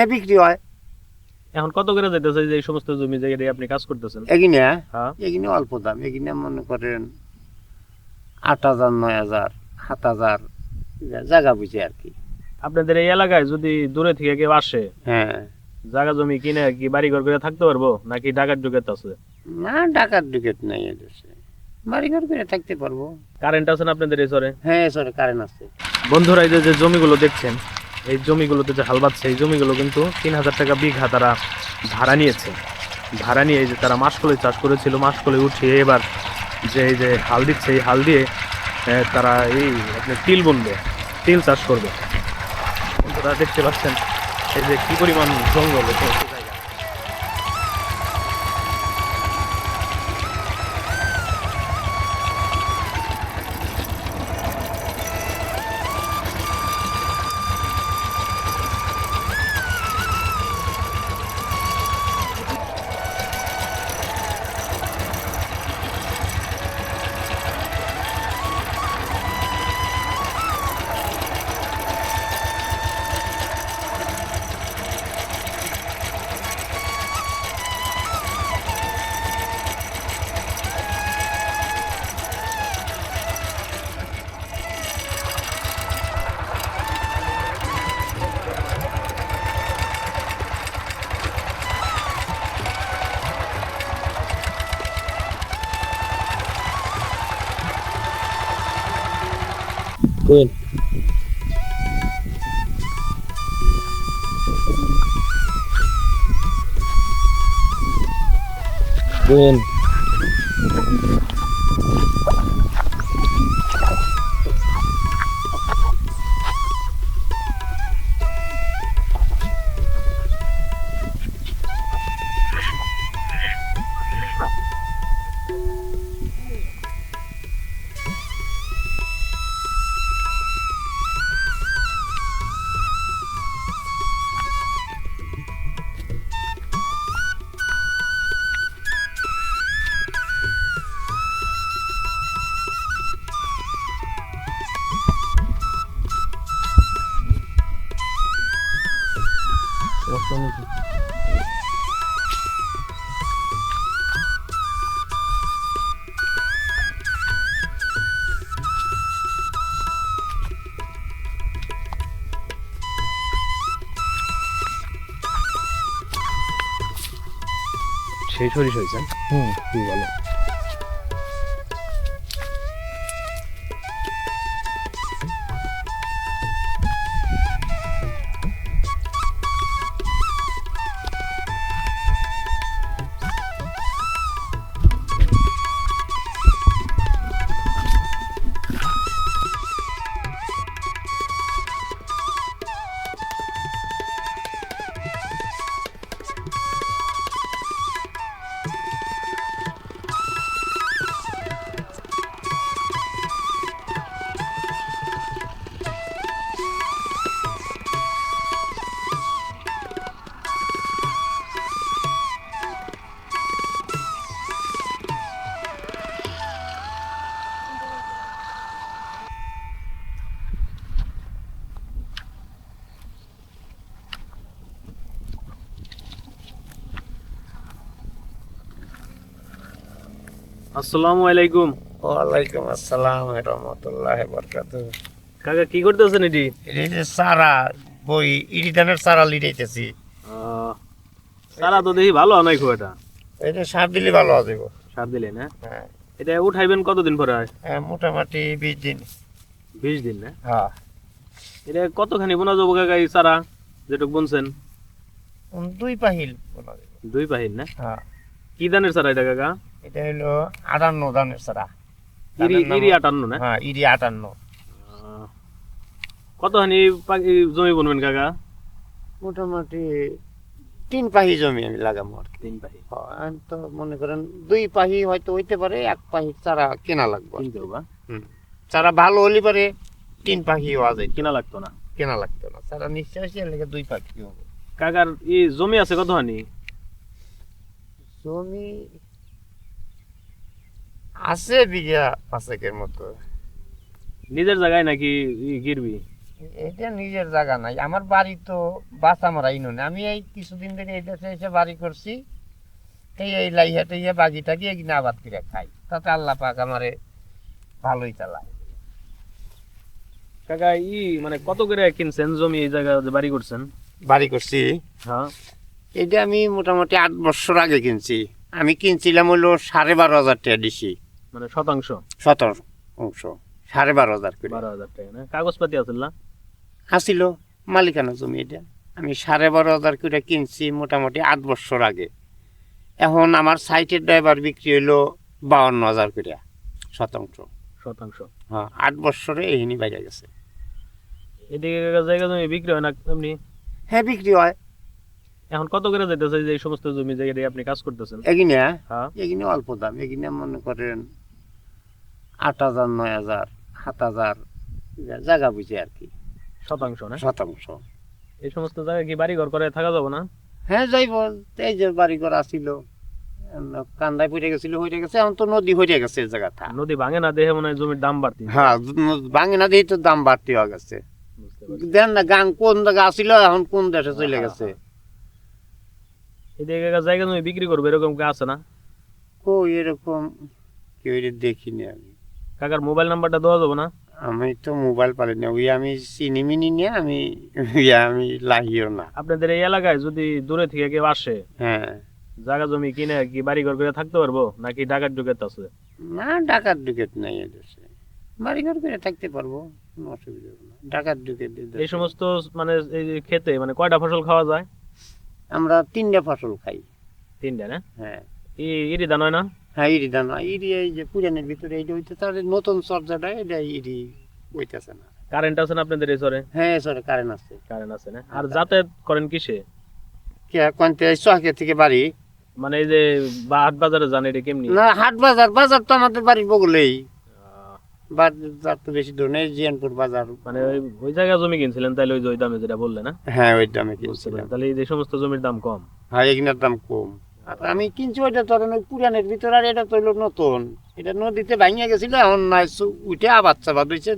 হ্যাঁ বিক্রি হয়। এখন কত করে যাইতেছে যে এই সমস্ত জমি জায়গায় আপনি কাজ করতেছেন? এগিনে হ্যাঁ। এগিনে অল্প দাম। এগিনে মনে করেন আট হাজার নয় হাজার সাত হাজার জায়গা বুঝে আর কি। আপনাদের এই এলাকায় যদি দূরে থেকে কেউ আসে হ্যাঁ। জায়গা জমি কিনে কি বাড়ি ঘর করে থাকতে পারব নাকি ঢাকার যুগে আছে? না ডাকাত ডিকেট নাই এদেশে বাড়িঘর করে থাকতে পারব। কারেন্ট আছে না আপনাদের এই চরে? হ্যাঁ সরে কারেন্ট আছে। বন্ধুরা এই যে জমিগুলো দেখছেন এই জমিগুলোতে যে হাল বাঁধছে, এই জমিগুলো কিন্তু তিন হাজার টাকা বিঘা তারা ভাড়া নিয়েছে। ভাড়া নিয়ে যে তারা মাসকলে চাষ করেছিল, মাসকলে উঠিয়ে এবার যে এই যে হাল দিচ্ছে, এই হাল দিয়ে তারা এই তিল বুনবে, তিল চাষ করবে। তারা দেখতে পাচ্ছেন, এই যে কী পরিমাণ জঙ্গল এই সমস্ত সেই সরিষ হয়েছে হুম। কি বলো? আসসালামু আলাইকুম। ওয়ালাইকুম আসসালাম রহমতুল্লাহ বরকাত কাকা কি করতেছেন এটি? এই যে সারা বই ইরি ধানের সারা লিটাইতেছি। সারা তো দেখি ভালো নাই খুব এটা যে সার দিলে ভালো হবে গো। সার দিলেন হ্যাঁ হ্যাঁ। এটা উঠাইবেন কতদিন পরে হয় মোটামুটি বিশ দিন। বিশ দিন না? হ্যাঁ। এটা কতখানি বোনা যাব কাকা এই সারা যেটুক বুনছেন? দুই পাহিল দুই পাহিল না? হ্যাঁ। কি ধানের সারা এটা কাকা? এটা হলো আটান্ন ধানের সারা ইরি আটান্ন না? হ্যাঁ ইরি আটান্ন। কতখানি জমি বুনবেন কাকা? মোটামুটি তিন পাহি জমি আমি লাগাবো আর তিন পাহি। হ্যাঁ, আমি তো মনে করেন দুই পাহি হয়তো হইতে পারে এক পাহি চারা কেনা লাগবে চারা ভালো হলে পারে তিন পাখি হওয়া যায়। কিনা লাগতো না? কেনা লাগতো না। চারা নিশ্চয় সে লেগে দুই পাখি হবে। কাকার এই জমি আছে কতখানি? জমি আছে বিঘা পাঁচেকের মতো। নিজের জায়গায় নাকি গিরবি? এটা নিজের জায়গা নাই আমার বাড়ি তো বাসা মারা ইনুন। আমি এই কিছুদিন ধরে এই দেশে এসে বাড়ি করছি এই এই লাইহাতে ইয়ে বাগিটাকে এগিয়ে আবাদ করে খাই। তাতে আল্লাহ পাক আমারে ভালোই চালায়। কাকা ই মানে কত করে কিনছেন জমি এই জায়গা বাড়ি করছেন? বাড়ি করছি? হ্যাঁ। এটা আমি মোটামুটি আট বছর আগে কিনছি। আমি কিনছিলাম হলো সাড়ে বারো হাজার টাকা দিছি। মানে শতাংশ? অংশ। সাড়ে বারো হাজার করে। বারো হাজার টাকা না? কাগজপাতি আছে না? আসিল মালিকানা জমি এটা। আমি সাড়ে বারো হাজার করে কিনছি মোটামুটি আট বছর আগে। এখন আমার সাইটের ড্রাইভার বিক্রি হইল বাউন্ন হাজার করে শতাংশ। শতাংশ। হ্যাঁ আট বছরে এইখানি বাইরে গেছে। এদিকে জায়গা জমি বিক্রি হয় না এমনি? হ্যাঁ বিক্রি হয়। এখন কত করে যেতেছে যে এই সমস্ত জমি জায়গায় আপনি কাজ করতেছেন? এগিনে হ্যাঁ। এগিনে অল্প দাম। এগিনে মনে করেন আট হাজার নয় হাজার সাত হাজার জায়গা বুঝে আর কি। শতাংশ না? শতাংশ। এই সমস্ত জায়গায় কি বাড়ি ঘর করে থাকা যাব না? হ্যাঁ যাইব। এই যে বাড়ি ঘর আসিল কান্দায় পড়ে গেছিল হয়ে গেছে এখন তো নদী হয়ে গেছে জায়গাটা। নদী ভাঙে না দেখে মনে হয় জমির দাম বাড়তি। হ্যাঁ ভাঙে না দিয়ে তো দাম বাড়তি হয়ে গেছে। দেন না গান কোন জায়গা আসিল এখন কোন দেশে চলে গেছে? এদিকে জায়গা জমি বিক্রি করবে এরকম কি আছে না? কো এরকম কেউ দেখিনি আমি। কাকার মোবাইল নাম্বারটা দেওয়া যাবে না? আমি তো মোবাইল পারি না ওই আমি চিনি মিনি নিয়ে আমি ইয়া আমি লাগিও না। আপনাদের এই এলাকায় যদি দূরে থেকে কেউ আসে হ্যাঁ। জায়গা জমি কিনে কি বাড়ি ঘর করে থাকতে পারব নাকি ডাকাত ডুকেত আছে? না ডাকাত ডুকেট নাই এদেশে বাড়ি ঘর করে থাকতে পারব কোনো অসুবিধা হবে না। ডাকাত ডুকেট এই সমস্ত মানে এই খেতে মানে কয়টা ফসল খাওয়া যায়? আমরা তিনটা ফসল খাই। তিনটা না? হ্যাঁ। ই- ইরি ধান হয় না? হ্যাঁ এই যে পুরানের ভিতরে এইটা হইতে তাহলে নতুন চর্যাটা এটা হইতেছে না। কারেন্ট আছে না আপনাদের এই সরে হ্যাঁ সরে কারেন্ট আছে। কারেন্ট আছে না? আর যাতায়াত করেন কিসে? কে কোনতে চহাকে থেকে বাড়ি? মানে এই যে হাট বাজারে যান এটা কেমনি? না হাট বাজার বাজার তো আমাদের বাড়ির বগলেই। বাজার তো বেশি দূর নেই জিয়ানপুর বাজার। মানে ওই ওই জায়গায় জমি কিনছিলেন তাহলে ওই ওই দামে যেটা বললেন না? হ্যাঁ ওই দামে পারলাম। তাহলে এই যে সমস্ত জমির দাম কম। হ্যাঁ এগুলোর দাম কম। আমি কিনছি ওইটা তো ওই পুরানের ভিতরে আর এটা তৈল নতুন। এটা নদীতে ভাঙিয়ে গেছিল এখন নাই উঠে আবাদ চাবাদ হয়েছে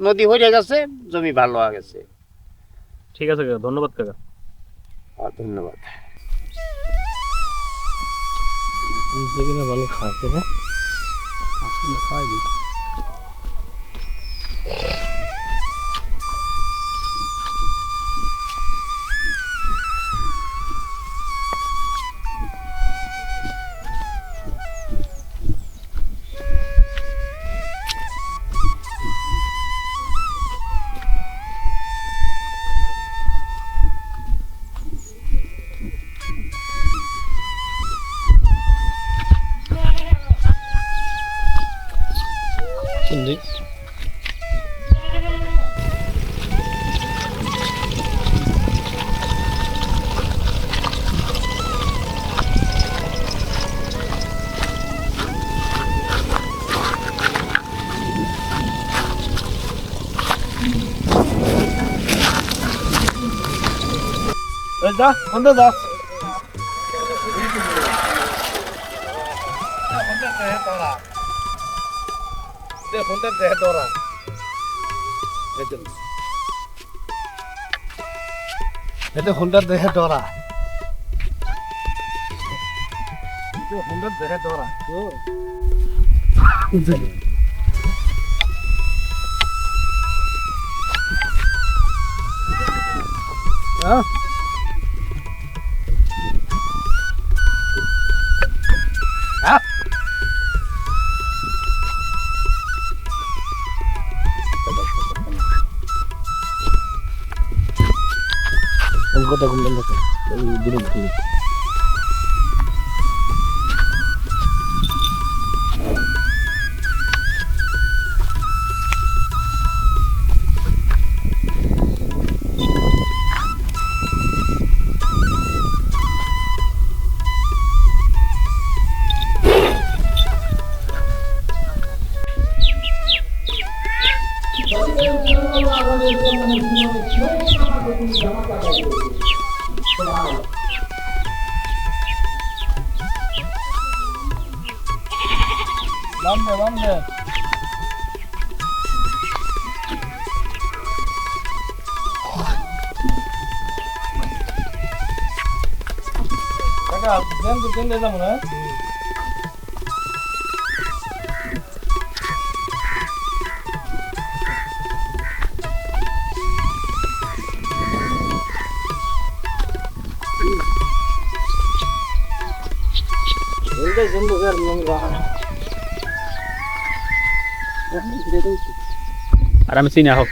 নদী হয়ে গেছে জমি ভালো হয়ে গেছে। ঠিক আছে কাকা ধন্যবাদ কাকা। আর ধন্যবাদ। ভালো খাচ্ছে না? যা কোনটা যা। এটা হুন্ডার দেহে ডরা হুন্ডার দেহে ডরা কথা Lan be lan be. Kanka sen dur sen de buna. Zımbız zımbız ver bunu bana. আর আমি চিনি হোক